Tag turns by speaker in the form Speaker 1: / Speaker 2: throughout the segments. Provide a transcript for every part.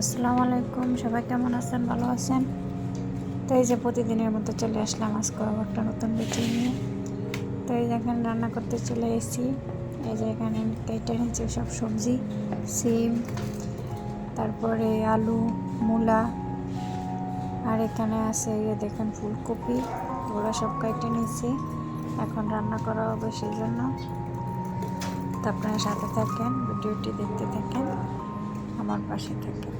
Speaker 1: আসসালামু আলাইকুম, সবাই কেমন আছেন? ভালো আছেন? তো এই যে প্রতিদিনের মতো চলে আসলাম আজকে একটা নতুন ভিডিও নিয়ে। তো এই এখানে রান্না করতে চলে এসেছি। এই যে এখানে কেটে নিচ্ছে সব সবজি, সিম, তারপরে আলু, মূলা, আর এখানে আছে এই যে দেখেন ফুলকপি ওরা সব কেটে নিয়েছি। এখন রান্না করা হবে সেই জন্য তো আপনারা সাথে থাকেন, ভিডিওটি দেখতে থাকেন। আমার পাশে থাকেন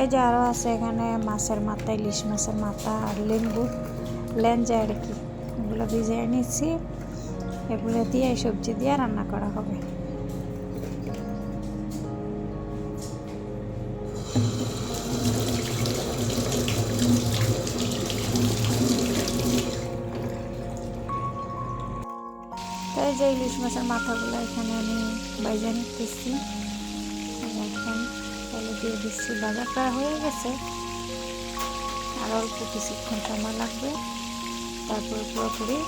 Speaker 1: এই যে আরও আছে এখানে মাছের মাথা, ইলিশ মাছের মাথা আর লেম্বু। লেঞ্জা আর কি। এগুলো ভিজিয়ে নিচ্ছি। এগুলো দিয়ে সবজি দিয়ে রান্না করা হবে। তো এই যে ইলিশ মাছের মাথাগুলো এখানে আমি বাইজা নিতেছি। এখন তাহলে দিয়ে দিচ্ছি বাজারটা হয়ে গেছে। আর অল্প কিছুক্ষণ সময় লাগবে। তারপর পুরোপুরি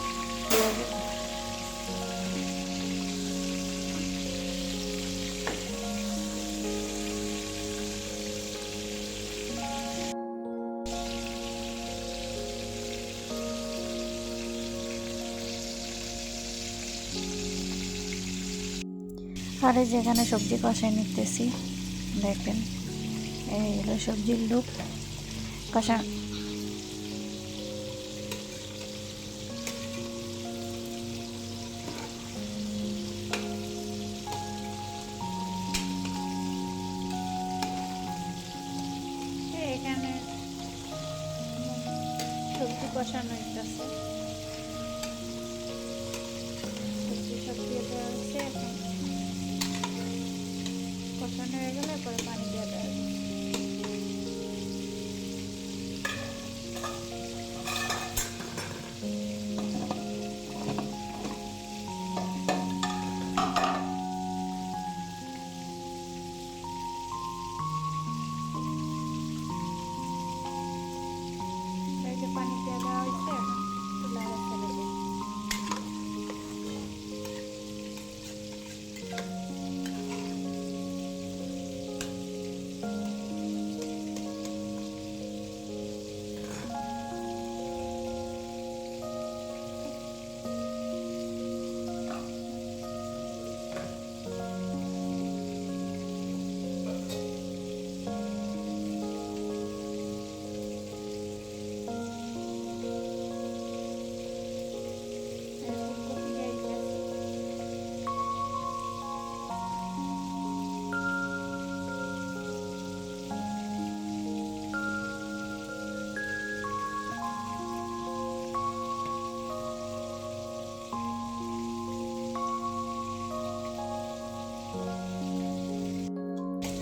Speaker 1: আর যেখানে সবজি কষাই নিতেছি দেখেন এই হলো সবজির লুক কষা। এখানে সবজি কষানো কষানো হয়ে গেলে পরে পানি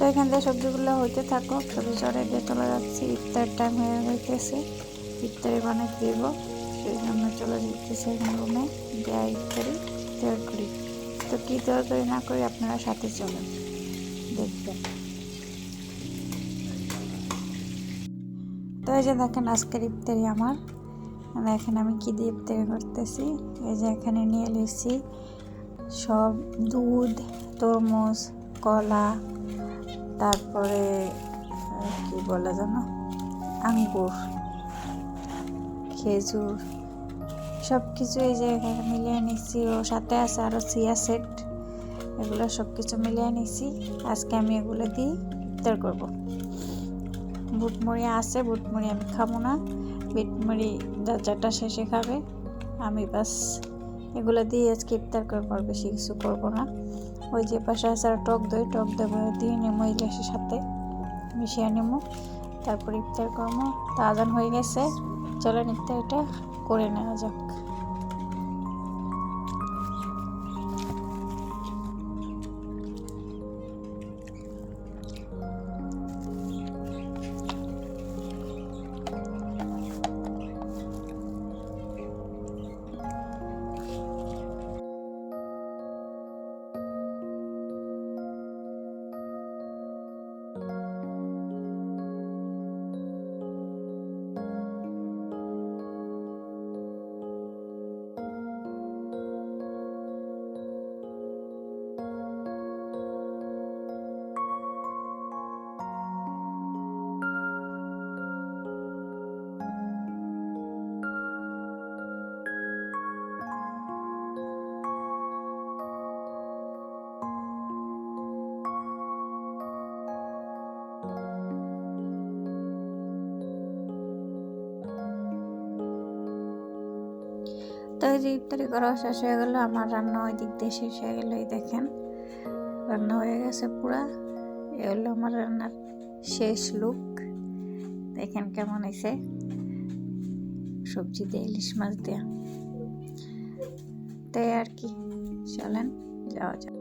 Speaker 1: তো এখান থেকে সবজিগুলো হইতে থাকুক, সবজি চড়ে দিয়ে চলে যাচ্ছি, ইফতার টাইম হয়ে হইতেছে ইফতারি বানাই দিব সেই জন্য চলে যেতেছে এখন রুমে দেয়া ইফতারি তৈরি করি। তো কী তরকারি না করি, আপনারা সাথে চলেন, দেখবেন। তো এই যে দেখেন, আজকের ইফতারি আমার। দেখেন আমি কী দিয়ে ইফতারি করতেছি। এই যে এখানে নিয়ে এসেছি সব দুধ, তরমুজ, কলা তারপরে কি বলে জানো আঙ্গুর, খেজুর সব কিছু এই জায়গায় মিলিয়ে নিচ্ছি ও সাথে আছে আরও সিয়া সেট, এগুলো সব কিছু মিলিয়ে নিচ্ছি আজকে আমি এগুলো দিয়ে ইফতার করব। বুটমুড়ি আছে, বুটমুড়ি আমি খাব না। বিটমুড়ি যাটা শেষে খাবে। আমি বাস এগুলো দিয়ে আজকে ইফতার করব আর বেশি কিছু করব না। ওই যে পাশে আছে আর টক দই টক দই দিয়ে নেব এই গ্লাসের সাথে। মিশিয়ে নেমো। তারপর ইফতার করব। তা আদান হয়ে গেছে। চলেন ইফতারটা করে নেওয়া যাক। তো এই করা শেষ হয়ে গেলো, আমার রান্না ওই দিক দিয়ে শেষ হয়ে গেলো, এই দেখেন। রান্না হয়ে গেছে পুরা। এ হলো আমার রান্নার শেষ লুক। দেখেন কেমন হয়েছে সবজি দিয়ে, ইলিশ মাছ দেওয়া তাই আর কি, চলেন, যাওয়া যাক।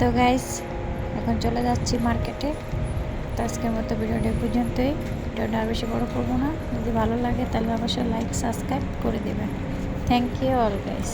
Speaker 1: তো গাইস এখন চলে যাচ্ছি মার্কেটে তো আজকের মতো ভিডিওটা পর্যন্তই। ভিডিওটা আর বেশি বড়ো করব না। যদি ভালো লাগে তাহলে অবশ্যই লাইক সাবস্ক্রাইব করে দেবেন। Thank you all guys